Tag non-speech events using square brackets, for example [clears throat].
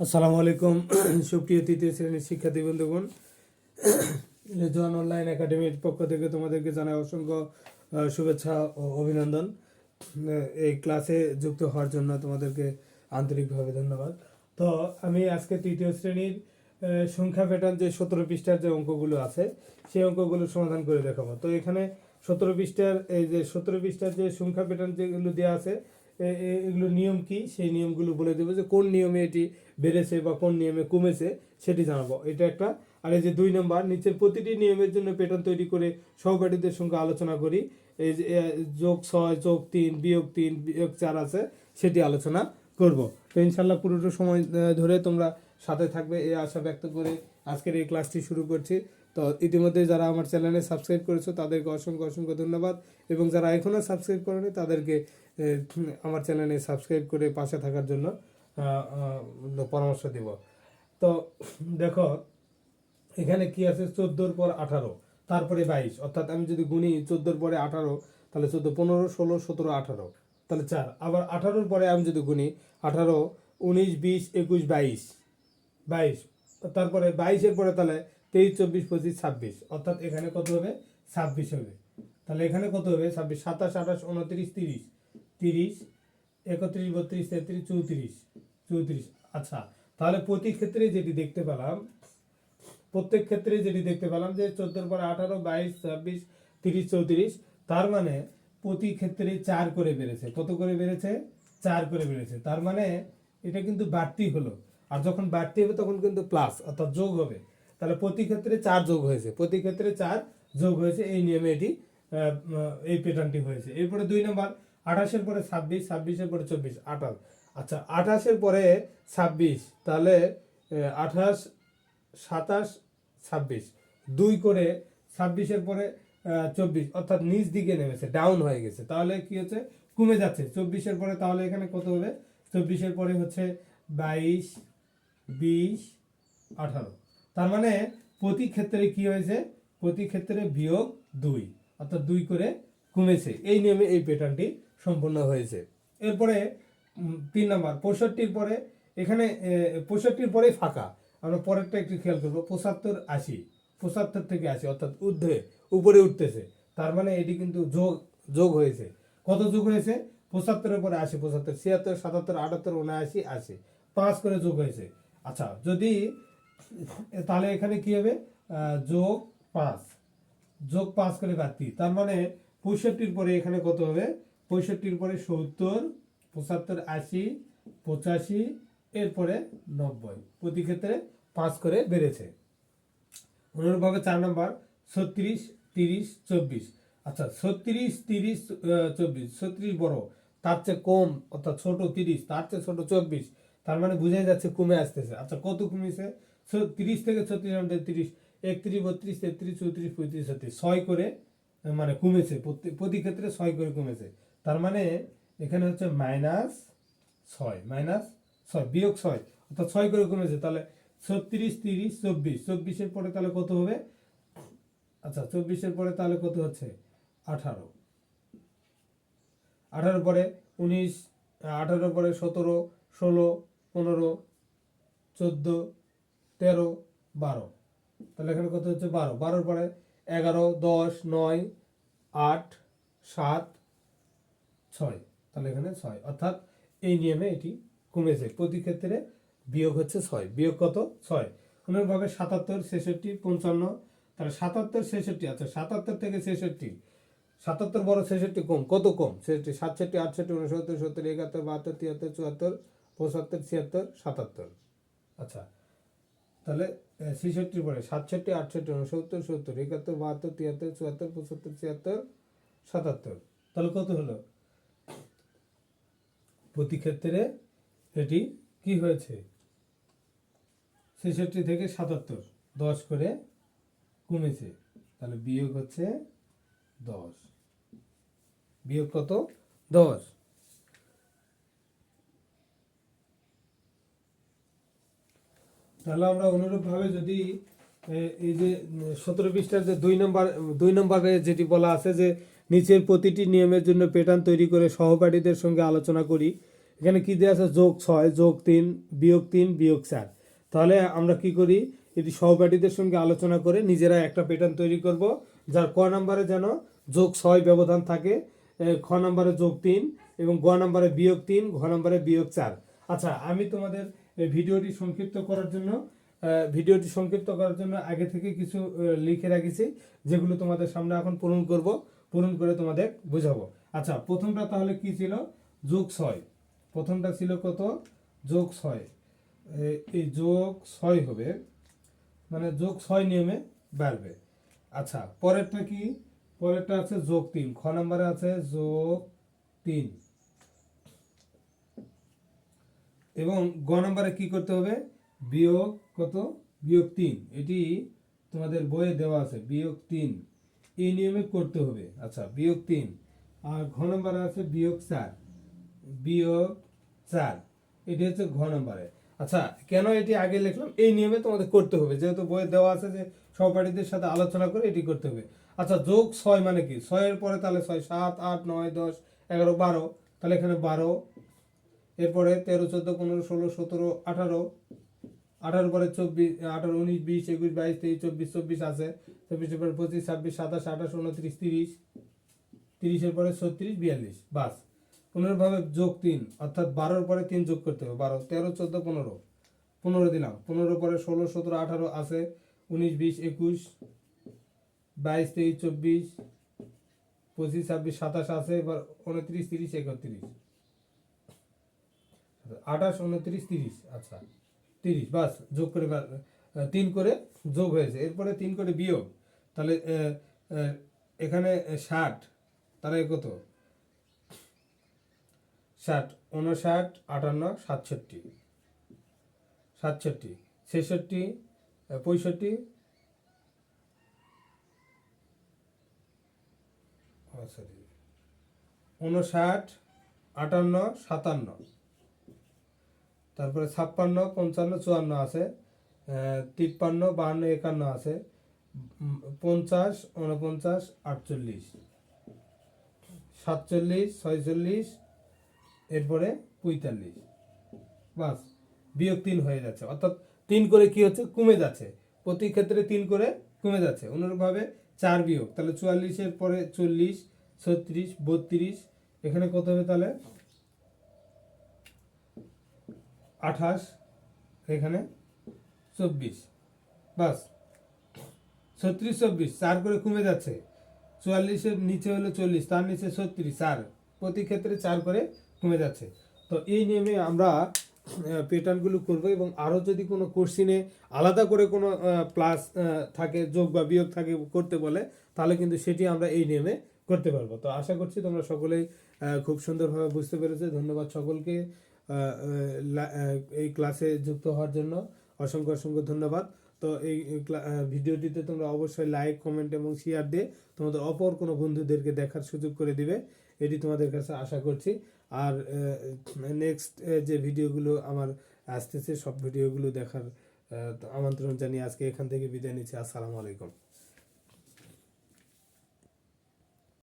আসসালামু আলাইকুম। [clears throat] সুপ্রিয় তৃতীয় শ্রেণির শিক্ষার্থী বন্ধুগণ, [clears throat] রেজওয়ান অনলাইন একাডেমির পক্ষ থেকে তোমাদেরকে জানাই অসংখ্য শুভেচ্ছা ও অভিনন্দন। এই ক্লাসে যুক্ত হওয়ার জন্য তোমাদেরকে আন্তরিকভাবে ধন্যবাদ। তো আমি আজকে তৃতীয় শ্রেণির সংখ্যা প্যাটার্ন যে সতেরো পৃষ্ঠার যে অঙ্কগুলো আছে, সেই অঙ্কগুলো সমাধান করে দেখাবো। তো এখানে সতেরো পৃষ্ঠার, এই যে সতেরো পৃষ্ঠার যে সংখ্যা প্যাটার্ন যেগুলো দেওয়া আছে এগুলো নিয়ম কি? সেই নিয়মগুলো বলে দেবো যে কোন নিয়মে এটি বেড়েছে বা কোন নিয়মে কমেছে সেটি জানাব। এটা একটা। আর এই যে দুই নম্বর, নিচের প্রতিটি নিয়মের জন্য প্যাটার্ন তৈরি করে সহপাঠীদের সঙ্গে আলোচনা করি। এই যে যোগ ছয়, যোগ তিন, বিয়োগ তিন, বিয়োগ চার আছে, সেটি আলোচনা করব। তো ইনশাল্লাহ পুরোটা সময় ধরে তোমরা সাথে থাকবে। এই আশা ব্যক্ত করে আজকের এই ক্লাসটি শুরু করছি। তো ইতিমধ্যে যারা আমার চ্যানেলে সাবস্ক্রাইব করেছ, তাদেরকে অসংখ্য অসংখ্য ধন্যবাদ। এবং যারা এখনও সাবস্ক্রাইব করেনি, তাদেরকে আমার চ্যানেলে সাবস্ক্রাইব করে পাশে থাকার জন্য পরামর্শ দিব। তো দেখো, এখানে কি আছে? চোদ্দোর পর আঠারো, তারপরে বাইশ। অর্থাৎ আমি যদি গুনি চোদ্দোর পরে আঠারো, তাহলে চোদ্দ, পনেরো, ষোলো, সতেরো, আঠারো। তাহলে চার। আবার আঠারোর পরে আমি যদি গুনি, আঠারো, উনিশ, বিশ, একুশ, বাইশ। বাইশ। তারপরে বাইশের পরে তাহলে তেইশ, চব্বিশ, পঁচিশ, ছাব্বিশ। অর্থাৎ এখানে কত হবে? ছাব্বিশ হবে। তাহলে এখানে কত হবে? ছাব্বিশ, সাতাশ, আঠাশ, উনত্রিশ, তিরিশ। তিরিশ, একত্রিশ, বত্রিশ, তেত্রিশ, চৌত্রিশ। চৌত্রিশ। আচ্ছা তাহলে প্রতি ক্ষেত্রে যেটি দেখতে পেলাম, প্রত্যেক ক্ষেত্রে যেটি দেখতে পেলাম যে চোদ্দোর পর আঠারো, বাইশ, ছাব্বিশ, তিরিশ, চৌত্রিশ, তার মানে প্রতি ক্ষেত্রে চার করে বেড়েছে। কত করে বেড়েছে? চার করে বেড়েছে। তার মানে এটা কিন্তু বাড়তি হলো। আর যখন বাড়তি হবে তখন কিন্তু প্লাস অর্থাৎ যোগ হবে। তাহলে প্রতি ক্ষেত্রে চার যোগ হয়েছে। প্রতি ক্ষেত্রে চার যোগ হয়েছে, এই নিয়মে এটি এই প্যাটার্নটি হয়েছে। এরপরে দুই নম্বর, আঠাশের পরে ছাব্বিশ, ছাব্বিশের পরে চব্বিশ, আঠাশ। আচ্ছা আঠাশের পরে ছাব্বিশ, তাহলে আঠাশ, সাতাশ, ছাব্বিশ। দুই করে ছাব্বিশের পরে চব্বিশ, অর্থাৎ নিচ দিকে নেমেছে ডাউন হয়ে গেছে। তাহলে কি হচ্ছে? কমে যাচ্ছে। চব্বিশের পরে তাহলে এখানে কত হবে? চব্বিশের পরে হচ্ছে বাইশ, বিশ, আঠারো। তার মানে প্রতি ক্ষেত্রে কি হয়েছে? প্রতি ক্ষেত্রে বিয়োগ দুই, অর্থাৎ দুই করে কমেছে। এই নিয়মে এই প্যাটার্নটি সম্পূর্ণ হয়েছে। এরপরে তিন নম্বর, পঁয়ষট্টির পরে, এখানে পঁয়ষট্টির পরে ফাঁকা। আমরা পরেরটা একটু খেয়াল করব। পঁচাত্তর আশি, পঁচাত্তর থেকে আশি, অর্থাৎ ঊর্ধ্বে, উপরে উঠতেছে। তার মানে এটি কিন্তু যোগ যোগ হয়েছে। কত যোগ হয়েছে? পঁচাত্তরের পরে আশি, পঁচাত্তর ছিয়াত্তর, সাতাত্তর, আটাত্তর, উনআশি, আশি। পাঁচ করে যোগ হয়েছে। আচ্ছা যদি তাহলে এখানে কি হবে? যোগ পাঁচ। যোগ পাঁচ করে বাড়তি তার মানে পঁয়ষট্টির পরে এখানে কত হবে? পঁয়ষট্টির পরে সত্তর, পঁচাত্তর আশি, পঁচাশি, এরপরে নব্বই। প্রতি ক্ষেত্রে পাঁচ করে বেড়েছে। অনুরূপভাবে চার নম্বর, ছত্রিশ, তিরিশ, চব্বিশ। আচ্ছা ছত্রিশ, তিরিশ চব্বিশ। ছত্রিশ বড়, তার চেয়ে কম, অর্থাৎ ছোট তিরিশ, তার চেয়ে ছোট চব্বিশ। তার মানে বোঝাই যাচ্ছে, কমে আসতেছে। আচ্ছা কত কমেছে? তিরিশ থেকে ছত্রিশ আমাদের তিরিশ, একত্রিশ, বত্রিশ, তেত্রিশ, চৌত্রিশ, পঁয়ত্রিশ, ছত্রিশ, ছয় করে মানে কমেছে, প্রতি ক্ষেত্রে ছয় করে কমেছে। তার মানে এখানে হচ্ছে মাইনাস ছয় মাইনাস ছয়, বিয়োগ ছয়, অর্থাৎ ছয় করে কমেছে, তাহলে ছত্রিশ, তিরিশ, চব্বিশ, চব্বিশের পরে তাহলে কত হবে? আচ্ছা চব্বিশের পরে তাহলে কত হচ্ছে? আঠারো। আঠারো পরে উনিশ আঠারো পরে সতেরো, ষোলো, পনেরো, চোদ্দ তেরো, বারো। তাহলে এখানে কত হচ্ছে? বারো। বারোর পরে এগারো, দশ, নয়, আট, সাত, ছয়। তাহলে এখানে ছয়। অর্থাৎ এই নিয়মে এটি কমেছে। প্রতি ক্ষেত্রে বিয়োগ হচ্ছে ছয়। বিয়োগ কত? ছয়। অনুরূপভাবে সাতাত্তর, ছেষট্টি, পঞ্চান্ন। তাহলে সাতাত্তর, ছেষট্টি। আচ্ছা সাতাত্তর থেকে ছেষট্টি। সাতাত্তর বড় ছেষট্টি কম। কত কম? ছেষট্টি, সাতষট্টি, আটষট্টি, উনসত্তর, সত্তর, একাত্তর, বাহাত্তর, তিয়াত্তর, চুয়াত্তর, পঁচাত্তর, ছিয়াত্তর, সাতাত্তর। আচ্ছা তাহলে ছেষট্টির পরে, সাতষট্টি, আটষট্টি, উনসত্তর, সত্তর, একাত্তর, বাহাত্তর, তিয়াত্তর, চুয়াত্তর, পঁচাত্তর, ছিয়াত্তর, সাতাত্তর। তাহলে কত হলো? প্রতি ক্ষেত্রে এটি কি হয়েছে? ছেষট্টি থেকে সাতাত্তর, দশ করে কমেছে। তাহলে বিয়োগ হচ্ছে দশ। বিয়োগ কত? দশ। তাহলে আমরা অনুরূপভাবে যদি এই যে, সতেরো পৃষ্ঠার যে দুই নম্বর, দুই নম্বরে যেটি বলা আছে যে, নিচের প্রতিটি নিয়মের জন্য প্যাটার্ন তৈরি করে সহপাঠীদের সঙ্গে আলোচনা করি। এখানে কি দেওয়া আছে? যোগ ছয়, যোগ তিন, বিয়োগ তিন, বিয়োগ চার। তাহলে আমরা কি করি? এটি সহপাঠীদের সঙ্গে আলোচনা করে নিজেরা একটা প্যাটার্ন তৈরি করব, যার ক নাম্বারে যেন যোগ ছয় ব্যবধান থাকে খ নাম্বারে যোগ তিন এবং গ নাম্বারে বিয়োগ তিন, ঘ নাম্বারে বিয়োগ চার। আচ্ছা আমি তোমাদের ভিডিওটি সংক্ষিপ্ত করার জন্য ভিডিওটি সংক্ষিপ্ত করার জন্য আগে থেকে কিছু লিখে রাখিছি, যেগুলো তোমাদের সামনে এখন পূরণ করব, পূরণ করে তোমাদের বুঝাবো। আচ্ছা প্রথমটা তাহলে কি ছিল? যোগ ছয়। প্রথমটা ছিল কত? যোগ ছয়। এই যোগ ছয় হবে মানে যোগ ছয় নিয়মে বাড়বে। আচ্ছা পরেরটা কি? পরেরটা আছে যোগ তিন। খ নম্বরে আছে যোগ তিন। এবং গ নম্বরে কি করতে হবে? বিয়োগ কত? বিয়োগ তিন। এটি তোমাদের বইয়ে দেওয়া আছে, বিয়োগ তিন। এই নিয়মে করতে হবে। আচ্ছা বিয়োগ তিন। আর ঘ নম্বরে আছে বিয়োগ চার। বিয়োগ চার। এটি হচ্ছে ঘ নম্বরে। আচ্ছা কেন এটি আগে লিখলাম? এই নিয়মে তোমাদের করতে হবে। যেহেতু বইয়ে দেওয়া আছে যে সহপাঠীদের সাথে আলোচনা করে এটি করতে হবে। আচ্ছা যোগ ছয় মানে কি? ছয়ের পরে তাহলে ছয়, সাত, আট, নয়, দশ, এগারো, বারো। তাহলে এখানে বারো এরপরে তেরো, চোদ্দ, পনেরো, ষোলো, সতেরো, আঠারো আঠারো পরে চব্বিশ, আঠারো, উনিশ, বিশ, একুশ, বাইশ, তেইশ, চব্বিশ চব্বিশ আছে। চব্বিশের পরে পঁচিশ, ছাব্বিশ, সাতাশ, আঠাশ, উনত্রিশ, তিরিশ, তিরিশের পরে ছত্রিশ, বিয়াল্লিশ, বাস। পুনর্ভাবে যোগ তিন, অর্থাৎ বারোর পরে তিন যোগ করতে হবে। বারো, তেরো, চোদ্দ, পনেরো পনেরো দিলাম। পনেরো পরে ষোলো, সতেরো, আঠারো আছে। উনিশ, বিশ, একুশ, বাইশ, তেইশ, চব্বিশ, পঁচিশ, ছাব্বিশ, সাতাশ আছে। এবার উনত্রিশ, তিরিশ, একত্রিশ। আঠাশ, উনত্রিশ, তিরিশ। আচ্ছা তিরিশ, বাস, যোগ করে তিন করে যোগ হয়েছে। এরপরে তিন করে বিয়োগ। তাহলে এখানে ষাট, তাহলে কত? ষাট, উনষাট, আটান্ন, সাতষট্টি। সাতষট্টি, ছেষট্টি পঁয়ষট্টি। সরি। উনষাট, আটান্ন, সাতান্ন। তারপরে ছাপ্পান্ন, পঞ্চান্ন, চুয়ান্ন আছে তিপ্পান্ন, বাহান্ন, একান্ন আছে পঞ্চাশ উনপঞ্চাশ আটচল্লিশ। সাতচল্লিশ, ছয়চল্লিশ, এরপরে পঁয়তাল্লিশ। বাস, বিয়োগ তিন হয়ে যাচ্ছে। অর্থাৎ তিন করে কি হচ্ছে? কমে যাচ্ছে। প্রতি ক্ষেত্রে তিন করে কমে যাচ্ছে। অনুরূপভাবে চার বিয়োগ। তাহলে চুয়াল্লিশের পরে চল্লিশ, ছত্রিশ, বত্রিশ, এখানে কত হবে তাহলে? আঠাশ, এখানে চব্বিশ। বাস, ছত্রিশ, চব্বিশ, চার করে কমে যাচ্ছে। চুয়াল্লিশের নিচে হলো চল্লিশ, তার নিচে ছত্রিশ, চার। প্রতি ক্ষেত্রে চার করে কমে যাচ্ছে। তো এই নিয়মে আমরা প্যাটার্নগুলো করব এবং আরও যদি কোনো কোশ্চিনে আলাদা করে কোনো প্লাস থাকে, যোগ বা বিয়োগ থাকে, করতে বলে, তাহলে কিন্তু সেটি আমরা এই নিয়মে করতে পারব। তো আশা করছি তোমরা সকলেই খুব সুন্দরভাবে বুঝতে পেরেছ। ধন্যবাদ সকলকে। এই ক্লাসে যুক্ত হওয়ার জন্য অসংখ্য অসংখ্য ধন্যবাদ। তো এই ভিডিওটিতে তোমরা অবশ্যই লাইক কমেন্ট এবং শেয়ার দিয়ে তোমাদের অপর কোনো বন্ধুদেরকে দেখার সুযোগ করে দিবে। এটি তোমাদের কাছে আশা করছি। আর নেক্সট যে ভিডিওগুলো আমার আসতেছে, সব ভিডিওগুলো দেখার আমন্ত্রণ জানিয়ে আজকে এখান থেকে বিদায় নিচ্ছি। আসসালামু আলাইকুম।